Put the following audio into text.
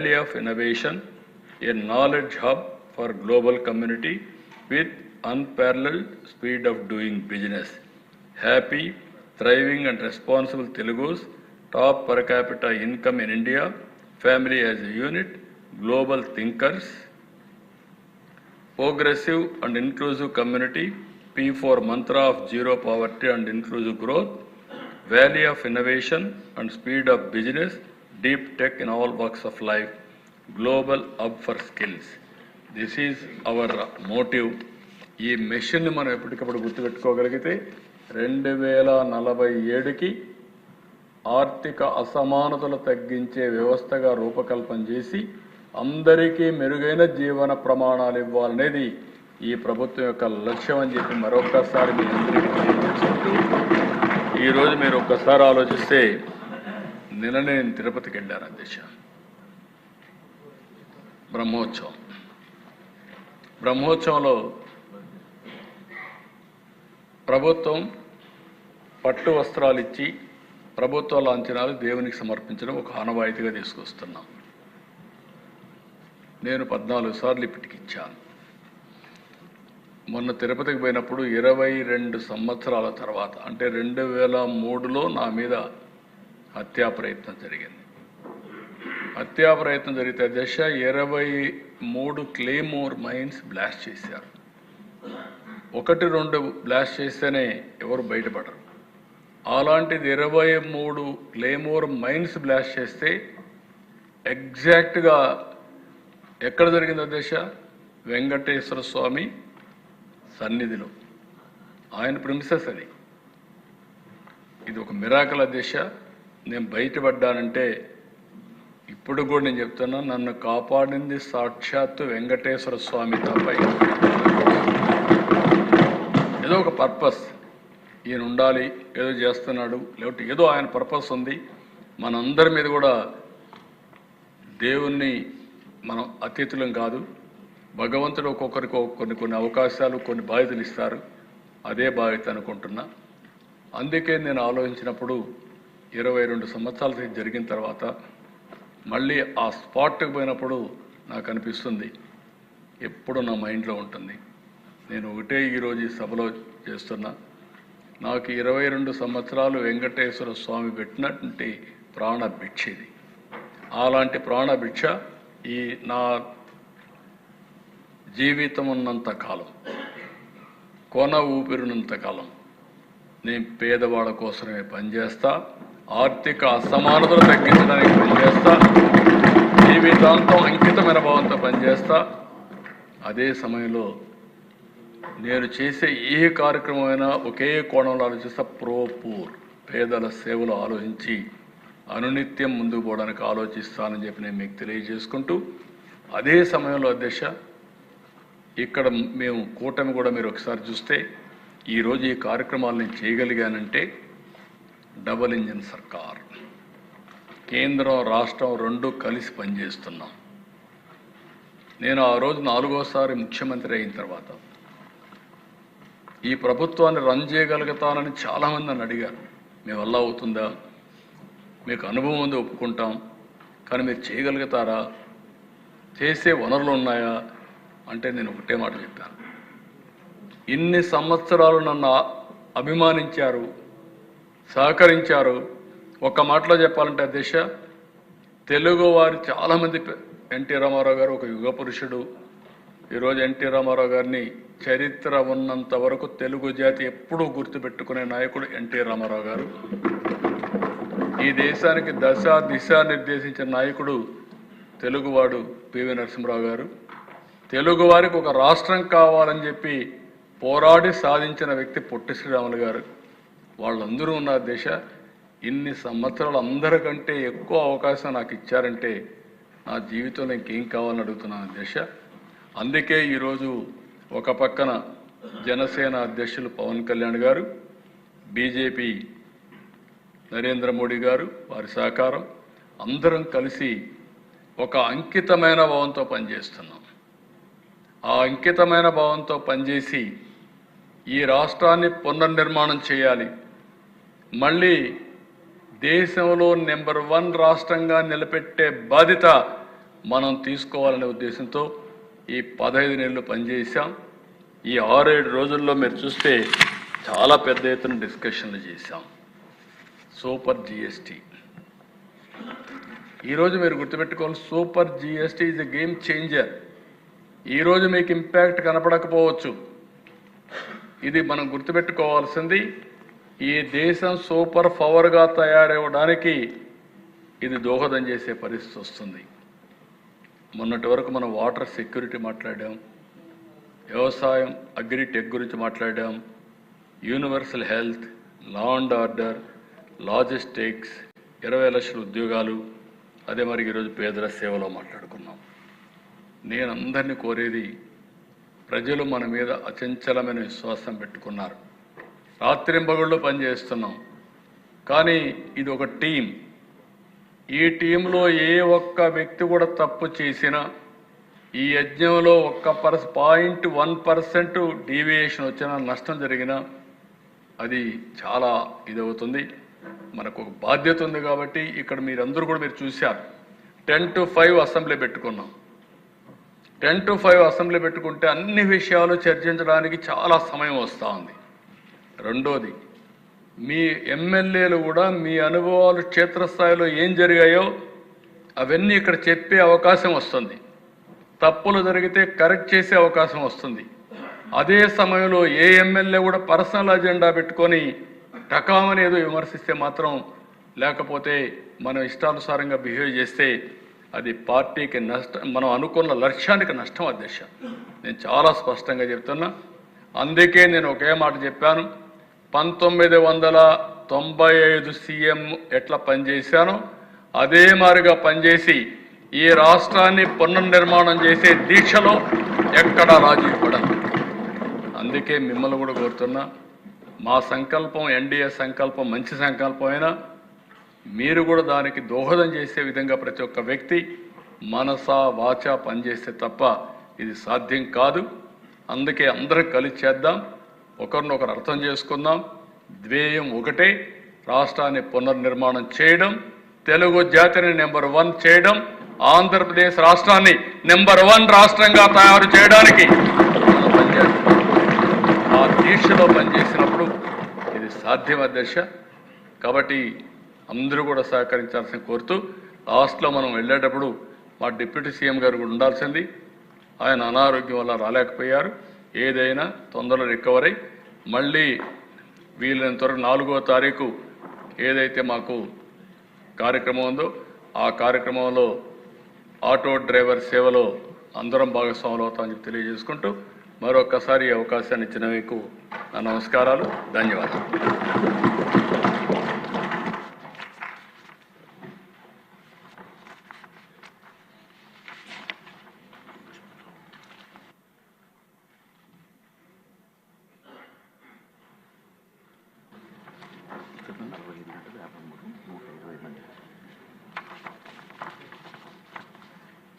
Valley of Innovation, a knowledge hub for global community with unparalleled speed of doing business. Happy, thriving and responsible Telugus, top per capita income in India, family as a unit, global thinkers, progressive and inclusive community, P4 mantra of zero poverty and inclusive growth, valley of innovation and speed of business, deep tech in all walks of life, global hub for skills. This is our motive ఈ మెషిన్ని మనం ఎప్పటికప్పుడు గుర్తుపెట్టుకోగలిగితే రెండు వేల నలభై ఏడుకి ఆర్థిక అసమానతలు తగ్గించే వ్యవస్థగా రూపకల్పన చేసి అందరికీ మెరుగైన జీవన ప్రమాణాలు ఇవ్వాలనేది ఈ ప్రభుత్వం యొక్క లక్ష్యం అని చెప్పి మరొక్కసారి మీ అందరికీ తెలియజేసుకుంటూ ఈరోజు మీరు ఒక్కసారి ఆలోచిస్తే నిన్ననే నేను తిరుపతికి వెళ్ళాను అధ్యక్ష. బ్రహ్మోత్సవం. బ్రహ్మోత్సవంలో ప్రభుత్వం పట్టు వస్త్రాలు ఇచ్చి ప్రభుత్వ లాంఛనాలు దేవునికి సమర్పించడం ఒక ఆనవాయితీగా తీసుకొస్తున్నాం. నేను పద్నాలుగు సార్లు ఇప్పటికిచ్చాను మొన్న తిరుపతికి పోయినప్పుడు ఇరవై రెండు సంవత్సరాల తర్వాత అంటే రెండు వేల మూడులో నా మీద హత్యా ప్రయత్నం జరిగింది. హత్యా ప్రయత్నం జరిగితే దశ ఇరవై మూడు క్లేమోర్ మైన్స్ బ్లాస్ట్ చేశారు. ఒకటి రెండు బ్లాస్ట్ చేస్తేనే ఎవరు బయటపడరు. అలాంటిది ఇరవై మూడు క్లేమోర్ మైన్స్ బ్లాస్ట్ చేస్తే ఎగ్జాక్ట్గా ఎక్కడ జరిగింది దశ? వెంకటేశ్వర స్వామి సన్నిధిలో. ఆయన ప్రిన్సెస్ అది. ఇది ఒక మిరాకల దిశ. నేను బయటపడ్డానంటే ఇప్పుడు కూడా నేను చెప్తున్నా నన్ను కాపాడింది సాక్షాత్తు వెంకటేశ్వర స్వామి తప్ప ఏదో ఒక పర్పస్ ఈయన ఉండాలి ఏదో చేస్తున్నాడు లేకపోతే ఏదో ఆయన పర్పస్ ఉంది. మనందరి మీద కూడా దేవుణ్ణి మనం అతిథులం కాదు. భగవంతుడు ఒక్కొక్కరికి కొన్ని కొన్ని అవకాశాలు కొన్ని బాధ్యతలు ఇస్తారు. అదే బాధ్యత అనుకుంటున్నా. అందుకే నేను ఆలోచించినప్పుడు ఇరవై రెండు సంవత్సరాల జరిగిన తర్వాత మళ్ళీ ఆ స్పాట్కి పోయినప్పుడు నాకు అనిపిస్తుంది ఎప్పుడు నా మైండ్లో ఉంటుంది. నేను ఒకటే ఈరోజు ఈ సభలో చేస్తున్నా. నాకు ఇరవై రెండు సంవత్సరాలు వెంకటేశ్వర స్వామి పెట్టినటువంటి ప్రాణ భిక్ష ఇది. అలాంటి ప్రాణ భిక్ష ఈ నా జీవితం ఉన్నంత కాలం కొన ఊపిరినంత కాలం నేను పేదవాళ్ళ కోసమే పనిచేస్తా. ఆర్థిక అసమానతలు తగ్గించడానికి పనిచేస్తా. జీవితాంతం అంకితమైన భావంతో పనిచేస్తా. అదే సమయంలో నేను చేసే ఏ కార్యక్రమమైనా ఒకే కోణంలో ఆలోచిస్తా. ప్రో పూర్ పేదల సేవలు ఆలోచించి అనునిత్యం ముందుకు పోవడానికి ఆలోచిస్తానని చెప్పి నేను మీకు తెలియజేసుకుంటూ అదే సమయంలో అధ్యక్ష ఇక్కడ మేము కూటమి కూడా మీరు ఒకసారి చూస్తే ఈరోజు ఈ కార్యక్రమాలు నేను చేయగలిగానంటే డబల్ ఇంజిన్ సర్కార్. కేంద్రం రాష్ట్రం రెండు కలిసి పనిచేస్తున్నాం. నేను ఆ రోజు నాలుగోసారి ముఖ్యమంత్రి అయిన తర్వాత ఈ ప్రభుత్వాన్ని రన్ చేయగలుగుతానని చాలామంది నన్ను అడిగారు. మీ వల్ల అవుతుందా? మీకు అనుభవం ఉంది ఒప్పుకుంటాం. కానీ మీరు చేయగలుగుతారా? చేసే వనరులు ఉన్నాయా? అంటే నేను ఒకటే మాట చెప్పాను. ఇన్ని సంవత్సరాలు నన్ను అభిమానించారు సహకరించారు. ఒక్క మాటలో చెప్పాలంటే దిశ. తెలుగువారు చాలామంది ఎన్టీ రామారావు గారు ఒక యుగ పురుషుడు. ఈరోజు ఎన్టీ రామారావు గారిని చరిత్ర ఉన్నంత వరకు తెలుగు జాతి ఎప్పుడూ గుర్తుపెట్టుకునే నాయకుడు ఎన్టీ రామారావు గారు. ఈ దేశానికి దశ దిశ నిర్దేశించిన నాయకుడు తెలుగువాడు పివి నరసింహరావు గారు. తెలుగు వారికి ఒక రాష్ట్రం కావాలని చెప్పి పోరాడి సాధించిన వ్యక్తి పొట్టి శ్రీరాములు గారు. వాళ్ళందరూ ఉన్న దేశ. ఇన్ని సంవత్సరాలు అందరికంటే ఎక్కువ అవకాశం నాకు ఇచ్చారంటే నా జీవితంలో ఇంకేం కావాలని అడుగుతున్నాను దేశ. అందుకే ఈరోజు ఒక పక్కన జనసేన అధ్యక్షులు పవన్ కళ్యాణ్ గారు బీజేపీ నరేంద్ర మోడీ గారు వారి సహకారం అందరం కలిసి ఒక అంకితమైన భావంతో పనిచేస్తున్నాం. ఆ అంకితమైన భావంతో పనిచేసి ఈ రాష్ట్రాన్ని పునర్నిర్మాణం చేయాలి. మళ్ళీ దేశంలో నెంబర్ వన్ రాష్ట్రంగా నిలబెట్టే బాధ్యత మనం తీసుకోవాలనే ఉద్దేశంతో ఈ పదహైదు నెలలు పనిచేశాం. ఈ ఆరేడు రోజుల్లో మీరు చూస్తే చాలా పెద్ద ఎత్తున డిస్కషన్లు చేశాం. Super GST. ఈరోజు మీరు గుర్తుపెట్టుకోవాలి super GST is a game changer. ఈరోజు మీకు ఇంపాక్ట్ కనపడకపోవచ్చు. ఇది మనం గుర్తుపెట్టుకోవాల్సింది ఈ దేశం సూపర్ పవర్గా తయారవడానికి ఇది దోహదం చేసే పరిస్థితి వస్తుంది. మొన్నటి వరకు మనం వాటర్ సెక్యూరిటీ మాట్లాడాం వ్యవసాయం అగ్రిటెక్ గురించి మాట్లాడాం universal health law and order logistics ఇరవై లక్షల ఉద్యోగాలు అదే మరి ఈరోజు పేదల సేవలో మాట్లాడుకున్నాం. నేను అందరినీ కోరేది ప్రజలు మన మీద అచంచలమైన విశ్వాసం పెట్టుకున్నారు. రాత్రింబగుళ్ళు పనిచేస్తున్నాం. కానీ ఇది ఒక టీం. ఈ టీంలో ఏ ఒక్క వ్యక్తి కూడా తప్పు చేసినా ఈ యజ్ఞంలో ఒక్క పర్స్ పాయింట్ వన్ పర్సెంట్ డీవియేషన్ వచ్చినా నష్టం జరిగినా అది చాలా ఇదవుతుంది. మనకు ఒక బాధ్యత ఉంది కాబట్టి ఇక్కడ మీరందరూ కూడా మీరు చూశారు. టెన్ టు ఫైవ్ అసెంబ్లీ పెట్టుకున్నాం. టెన్ టు ఫైవ్ అసెంబ్లీ పెట్టుకుంటే అన్ని విషయాలు చర్చించడానికి చాలా సమయం వస్తూ ఉంది. రెండోది మీ ఎమ్మెల్యేలు కూడా మీ అనుభవాలు క్షేత్రస్థాయిలో ఏం జరిగాయో అవన్నీ ఇక్కడ చెప్పే అవకాశం వస్తుంది. తప్పులు జరిగితే కరెక్ట్ చేసే అవకాశం వస్తుంది. అదే సమయంలో ఏ ఎమ్మెల్యే కూడా పర్సనల్ అజెండా పెట్టుకొని టకామని ఏదో విమర్శిస్తే మాత్రం లేకపోతే మనం ఇష్టానుసారంగా బిహేవ్ చేస్తే అది పార్టీకి నష్టం మనం అనుకున్న లక్ష్యానికి నష్టం అధ్యక్ష. నేను చాలా స్పష్టంగా చెప్తున్నా. అందుకే నేను ఒకే మాట చెప్పాను. పంతొమ్మిది వందల తొంభై ఐదు సీఎం ఎట్లా పనిచేశానో అదే మారిగా పనిచేసి ఈ రాష్ట్రాన్ని పునర్నిర్మాణం చేసే దీక్షలో ఎక్కడా రాజీ పడను. అందుకే మిమ్మల్ని కూడా కోరుతున్నా మా సంకల్పం ఎన్డీఏ సంకల్పం మంచి సంకల్పం అయినా మీరు కూడా దానికి దోహదం చేసే విధంగా ప్రతి ఒక్క వ్యక్తి మనస వాచ పనిచేస్తే తప్ప ఇది సాధ్యం కాదు. అందుకే అందరం కలిసి చేద్దాం. ఒకరినొకరు అర్థం చేసుకుందాం. ధ్యేయం ఒకటే రాష్ట్రాన్ని పునర్నిర్మాణం చేయడం తెలుగు జాతిని నెంబర్ వన్ చేయడం ఆంధ్రప్రదేశ్ రాష్ట్రాన్ని నెంబర్ వన్ రాష్ట్రంగా తయారు చేయడానికి. ఆ దీక్షలో పనిచేసినప్పుడు ఇది సాధ్యం దశ? కాబట్టి అందరూ కూడా సహకరించాల్సిన కోరుతూ లాస్ట్లో మనం వెళ్ళేటప్పుడు మా డిప్యూటీ సీఎం గారు కూడా ఉండాల్సింది. ఆయన అనారోగ్యం వల్ల రాలేకపోయారు. ఏదైనా తొందరలో రికవర్ అయి మళ్ళీ వీలైనంత వరకు నాలుగో తారీఖు ఏదైతే మాకు కార్యక్రమం ఉందో ఆ కార్యక్రమంలో ఆటో డ్రైవర్ సేవలో అందరం భాగస్వాములు అవుతామని చెప్పి తెలియజేసుకుంటూ మరొక్కసారి ఈ అవకాశాన్ని ఇచ్చిన మీకు నా నమస్కారాలు ధన్యవాదాలు.